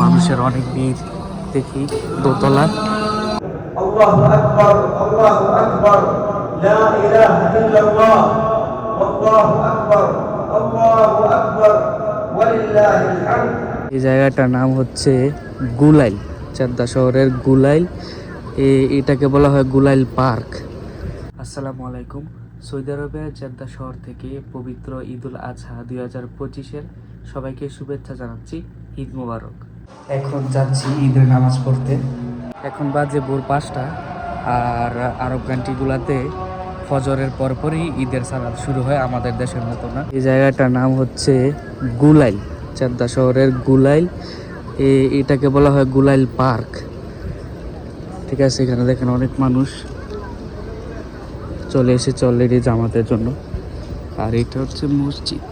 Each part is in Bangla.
মানুষের অনেক ভিড় দেখি দোতলা الله أكبر الله أكبر لا إله إلا الله والله أكبر الله أكبر ولله الحمد এই জায়গাটার নাম হচ্ছে গুলাইল চান্দা শহরের গুলাইল এ- এটাকে বলা হয় গুলাইল পার্ক আসসালামু আলাইকুম সৌদি আরবের জেদ্দা শহর থেকে পবিত্র ঈদুল আজহা দুই হাজার পঁচিশের সবাইকে শুভেচ্ছা জানাচ্ছি ঈদ মোবারক। এখন যাচ্ছি ঈদের নামাজ পড়তে। এখন বাজে ভোর পাঁচটা আর আরব কান্ট্রিগুলাতে ফজরের পরপরই ঈদের সালাদ শুরু হয় আমাদের দেশের মতো না। এই জায়গাটার নাম হচ্ছে গুলাইল চান্দা শহরের গুলাইল। এটাকে বলা হয় গুলাইল পার্ক। ঠিক আছে এখানে দেখেন অনেক মানুষ। চলে এসেছে অলরেডি জামাতের জন্য। আর এটা হচ্ছে মসজিদ।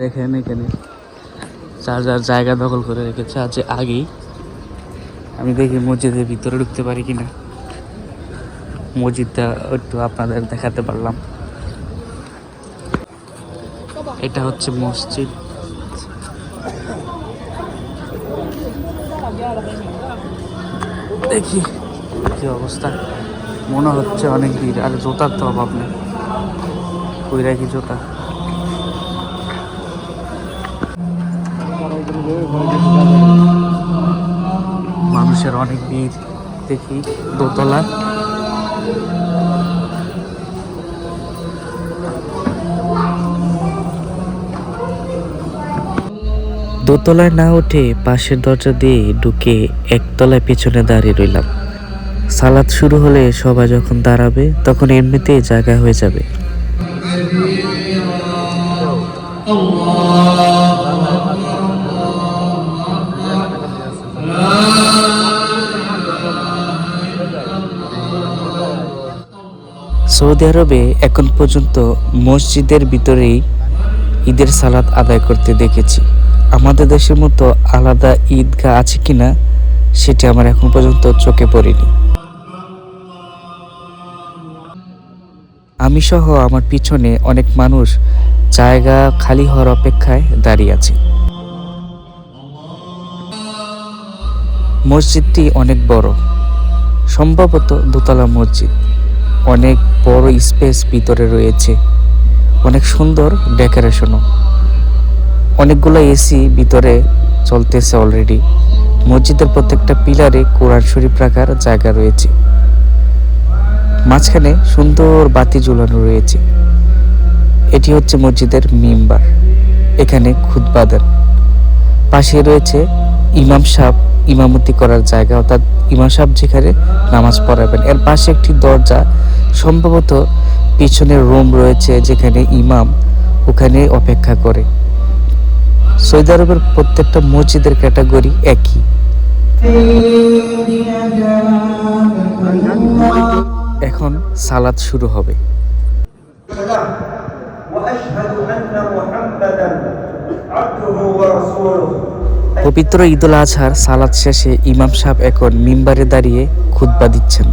দেখেন এখানে যার যার জায়গা দখল করে রেখেছে আজ আগেই। আমি দেখি মসজিদের ভিতরে ঢুকতে পারি কিনা। মসজিদটা একটু আপনাদের দেখাতে পারলাম। এটা হচ্ছে মসজিদ। দেখি কি অবস্থা। মনে হচ্ছে অনেক ভিড়। আর জোতার তো অভাব নেই। রাখি জোতা? মানুষের অনেক ভিড়। দেখি, দোতলা। দোতলায় না উঠে পাশের দরজা দিয়ে ঢুকে একতলায় পেছনে দাঁড়িয়ে রইলাম। সালাদ শুরু হলে সবাই যখন দাঁড়াবে, তখন এমনিতেই জায়গা হয়ে যাবে। সৌদি আরবে এখন পর্যন্ত মসজিদের ভিতরেই ঈদের সালাদ আদায় করতে দেখেছি। আমাদের দেশের মতো আলাদা ঈদগাহ আছে কিনা, সেটি আমার এখন পর্যন্ত চোখে পড়েনি। আমি সহ আমার পিছনে অনেক মানুষ জায়গা খালি হওয়ার অপেক্ষায় দাঁড়িয়ে আছে। মসজিদটি অনেক বড়। সম্ভবত দোতলা মসজিদ। অনেক বড় স্পেস ভিতরে রয়েছে। অনেক সুন্দর ডেকোরেশনও। অনেকগুলো এসি ভিতরে চলতেছে অলরেডি। মসজিদের প্রত্যেকটা পিলারে কোরআন শরীফ রাখার জায়গা রয়েছে। মাঝখানে সুন্দর বাতি ঝুলানো রয়েছে। এটি হচ্ছে মসজিদের মিম্বার, এখানে খুতবা দেন। পাশে রয়েছে ইমাম সাহেব ইমামতি করার জায়গা, অর্থাৎ ইমাম সাহেব যেখানে নামাজ পড়াবেন। এর পাশে একটি দরজা, সম্ভবত পিছনে রুম রয়েছে যেখানে ইমাম ওখানে অপেক্ষা করে। সৌদি আরবের প্রত্যেকটা মসজিদের ক্যাটাগরি একই। এখন সালাদ শুরু হবে السلام وأشهد أن محمدا عبده ورسوله পবিত্র ঈদুল আজহার সালাদ শেষে ইমাম সাহেব এখন মিম্বারে দাঁড়িয়ে খুতবা দিচ্ছেন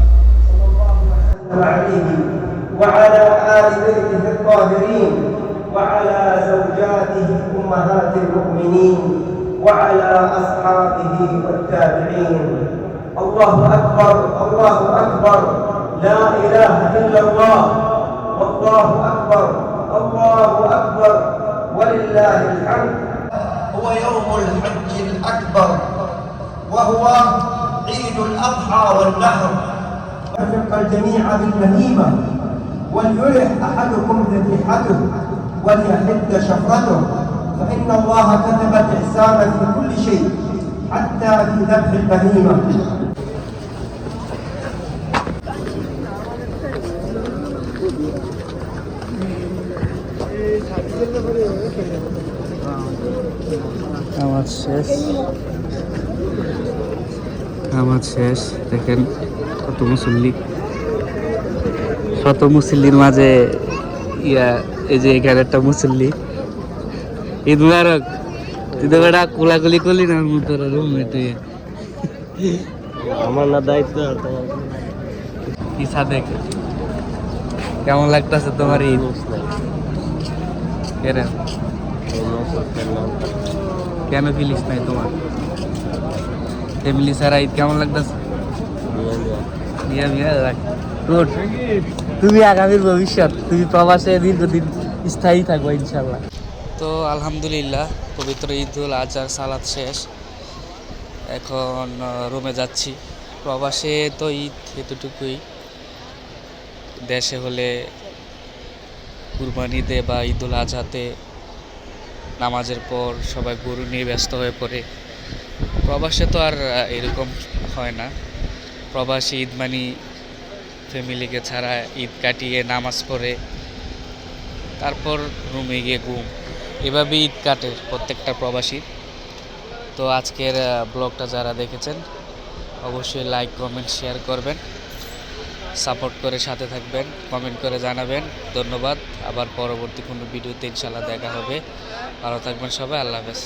عليه وعلى آل بيته الطاهرين وعلى زوجاته أمهات المؤمنين وعلى أصحابه والتابعين الله أكبر الله أكبر لا إله إلا الله. والله أكبر. الله أكبر. ولله الحمد. هو يوم الحج الأكبر. وهو عيد الأضحى والنحر. وفق الجميع بالبهيمة وليرح أحدكم ذبيحته. وليحد شفرته. فإن الله كتب الإحسان في كل شيء. حتى في ذبح البهيمة. নামাজ শেষ। নামাজ শেষ। দেখেন কত মুসল্লি। শত মুসল্লির মাঝে ইয়া এই যে এখানে একটা মুসল্লি। ঈদ মুবারক। তুই তো বেটা কোলাকুলি করলি না তোর রুমমেট আমার না দায়িত্ব ইসা দেখ। কেমন লাগতেছে তোমার ঈদ? কেরে কেন ফিলিস নাই তোমার? ফ্যামিলি ছাড়া ঈদ কেমন লাগতেছে? তুমি আগামীর ভবিষ্যৎ, তুমি প্রবাসে দীর্ঘদিন স্থায়ী থাকব ইনশাল্লাহ তো আলহামদুলিল্লাহ, পবিত্র ঈদ উল আজহার সালাদ শেষ। এখন রুমে যাচ্ছি। প্রবাসে তো ঈদ এতটুকুই। দেশে হলে কুরবানিতে বা ঈদুল আজহাতে নামাজের পর সবাই গরু নিয়ে ব্যস্ত হয়ে পড়ে। প্রবাসে তো আর এরকম হয় না। প্রবাসী ঈদ মানি ফ্যামিলিকে ছাড়া ঈদ কাটিয়ে নামাজ পড়ে, তারপর রুমে গিয়ে ঘুম। এভাবে ঈদ কাটে প্রত্যেকটা প্রবাসী তো আজকের ব্লগটা যারা দেখেছেন, অবশ্যই লাইক, কমেন্ট, শেয়ার করবেন। সাপোর্ট করে সাথে থাকবেন, কমেন্ট করে জানাবেন। ধন্যবাদ। আবার পরবর্তী কোনো ভিডিওতে ইনশাল্লাহ দেখা হবে। ভালো থাকবেন সবাই আল্লাহ হাফেজ।